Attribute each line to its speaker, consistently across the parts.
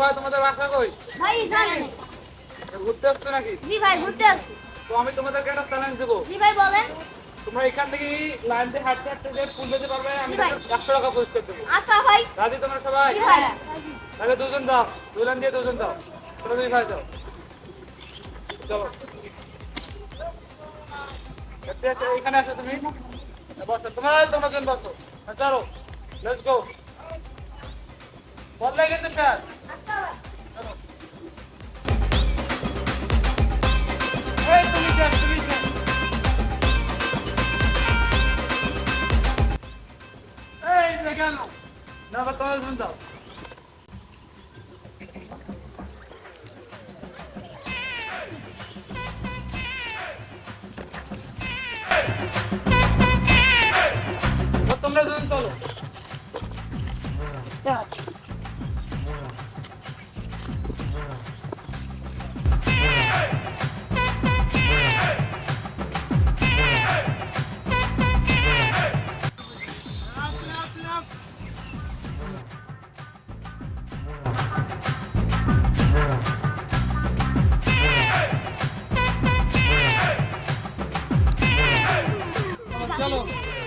Speaker 1: ভাই তোমাদের বাসা কই?
Speaker 2: ভাই জানেন
Speaker 1: ঘুরতে আসছো নাকি?
Speaker 2: জি ভাই ঘুরতে আসছি।
Speaker 1: তো আমি তোমাদেরকে একটা চ্যালেঞ্জ দেবো।
Speaker 2: জি ভাই বলেন।
Speaker 1: তোমরা এখান থেকে লাইন দিয়ে হাঁটতে হাঁটতে যে ফুল যেতে পারবে আমি একশো টাকা পুরস্কার দেবো।
Speaker 2: আচ্ছা ভাই।
Speaker 1: রাজি তোমরা সবাই? তাহলে দুজন দাও। দুই দিয়ে দুজন দাও। তোমরা দুই ভাই দাও। চলো। এখানে আসো তুমি। বসো। তোমরা তোমরা জন বসো। হ্যাঁ, চলো। লেটস গো বদলে গেছে এই তুমি কেন তুমি কেন এই গেল। না, আবার তোমরা এবার তোমরা দুজন চলো।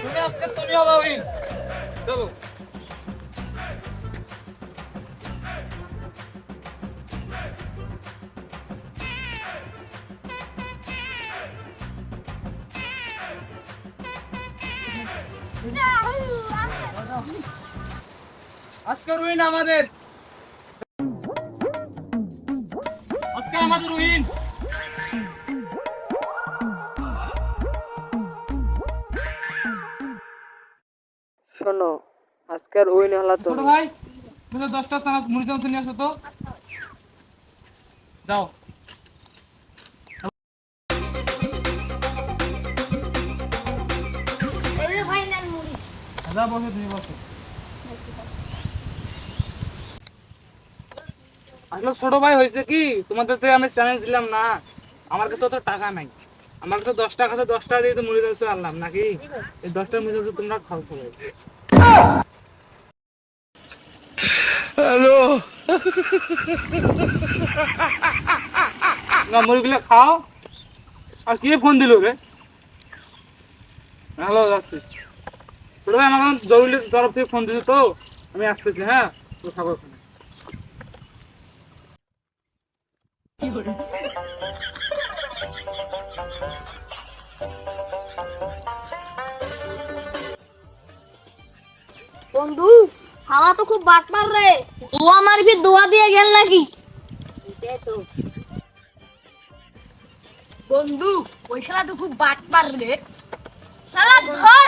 Speaker 1: তুমি আজকে তুমি হবা উইন চলো। আজকে উইন আমাদের। আজকে আমাদের উইন
Speaker 3: শোনো, আজকের উইন হলো
Speaker 1: ছোট ভাই, তুমি দশটা স্থান মুড়ি চামচ নিয়ে আসো তো। যাও তুমি ছোট ভাই, হয়েছে কি? তোমাদের তো আমি চ্যালেঞ্জ দিলাম না। আমার কাছে অত টাকা নাই। আমার কাছে দশ টাকা আছে দশ টাকা দিয়ে তো মুড়ি চামচ আনলাম, নাকি? এই দশটা মুড়ি তোমরা খাও সবাই হ্যালো। না মুড়িগুলো খাও। আর কে ফোন দিল রে? হ্যালো যাচ্ছি। ছোট ভাই আমার জরুরি তরফ থেকে ফোন দিছে তো আমি আসতেছি হ্যাঁ? তো থাকো ওখানে।
Speaker 2: বন্ধু হাওয়া তো খুব বাটমার রে। ও আমার ফির দোয়া দিয়ে গেল নাকি? বন্ধু ওই শালা তো খুব বাটমার রে। শালা ধর!